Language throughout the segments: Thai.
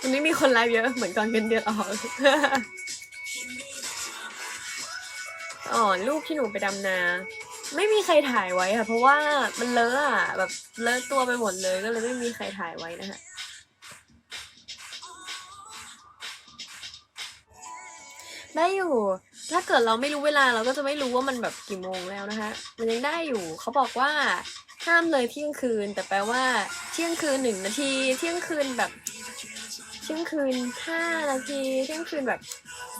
วันนี้มีคนไลฟ์เยอะเหมือนก่อนเงินเดือนออกอ๋อรูปที่หนูไปดำนา ไม่มีใครถ่ายไว้ค่ะ เพราะว่ามันเลอะอะแบบเลอะตัวไปหมดเลยก็เลยไม่มีใครถ่ายไว้นะฮะได้อยู่ ถ้าเกิดเราไม่รู้เวลาเราก็จะไม่รู้ว่ามันแบบกี่โมงแล้วนะคะ มันยังได้อยู่ เขาบอกว่าห้ามเลยเที่ยงคืน แต่แปลว่าเที่ยงคืนหนึ่งนาที เที่ยงคืนแบบ ที่ยงคืนห้านาทีเที่ยงคืนแบบ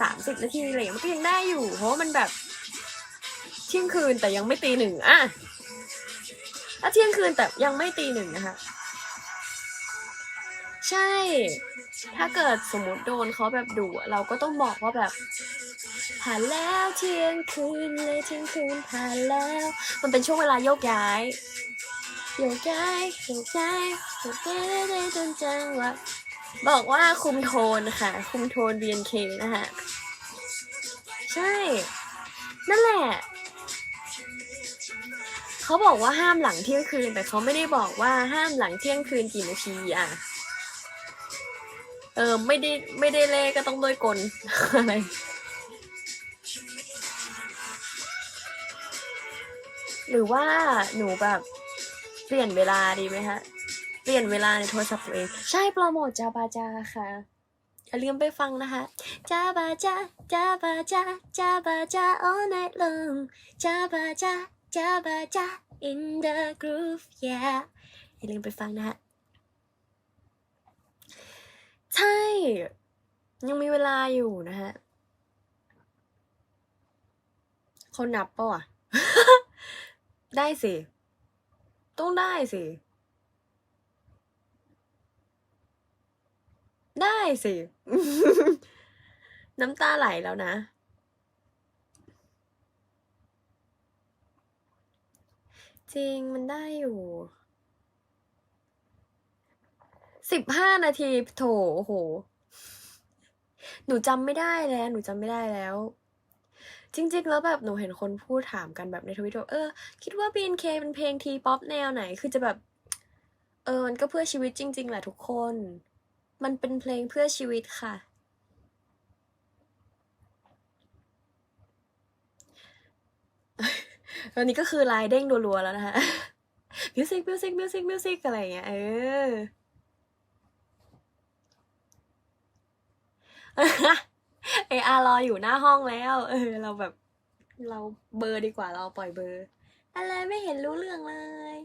สามสิบนาทีอะไรอย่างเงี้ยมันก็ยังได้อยู่ เพราะมันแบบเที่ยงคืนแต่ยังไม่ตีหนึ่งอะถ้าเที่ยงคืนแต่ยังไม่ตีหนึ่งนะคะ ใช่ ถ้าเกิดสมมติโดนเขาแบบดุเราก็ต้องบอกว่าแบบผ่านแล้วเที่ยงคืนเลยเที่ยงคืนผ่านแล้ว มันเป็นช่วงเวลาโยกย้ายโยกย้ายโยกย้ายโยกย้ายได้จนจังหวะ บอกว่าคุมโทนค่ะ คุมโทน BNK นะคะใช่ นั่นแหละ เขาบอกว่าห้ามหลังเที่ยงคืน แต่เขาไม่ได้บอกว่าห้ามหลังเที่ยงคืนกี่นาทีอะ เออ ไม่ได้ไม่ได้เลขก็ต้องด้วยกลอะไรหรือว่าหนูแบบเปลี่ยนเวลาดีไหมฮะ เปลี่ยนเวลาในโทรศัพท์ตัวเอง ใช่โปรโมทจาบาจาค่ะ อย่าลืมไปฟังนะคะจาบาจาจาบาจาจาบาจา all night long จาบาจาจาบาจา in the groove yeah อย่าลืมไปฟังนะฮะใช่ ยังมีเวลาอยู่นะฮะเขานับปะวะได้สิ ต้องได้สิ ได้ สิ น้ำตาไหลแล้วนะ จริงมันได้อยู่สิบห้านาทีโถโอ้โห หนูจำไม่ได้แล้ว หนูจำไม่ได้แล้ว จริง ๆ แล้วแบบหนูเห็นคนพูดถามกันแบบในทวิตเออ คิดว่า BNK เป็นเพลงทีป๊อปแนวไหน คือจะแบบ เออ มันก็เพื่อชีวิตจริง ๆ แหละทุกคน มันเป็นเพลงเพื่อชีวิตค่ะวันนี้ก็คือลน์เด้งรัวๆแล้วนะคะมิวสิกมิวสิกมิวสิกมิวสิกอะไรเงี้ยเออเออารออยู่หน้าห้องแล้ว เออ เราแบบ เราเบอร์ดีกว่าเราปล่อยเบอร์ อะไรไม่เห็นรู้เรื่องเลย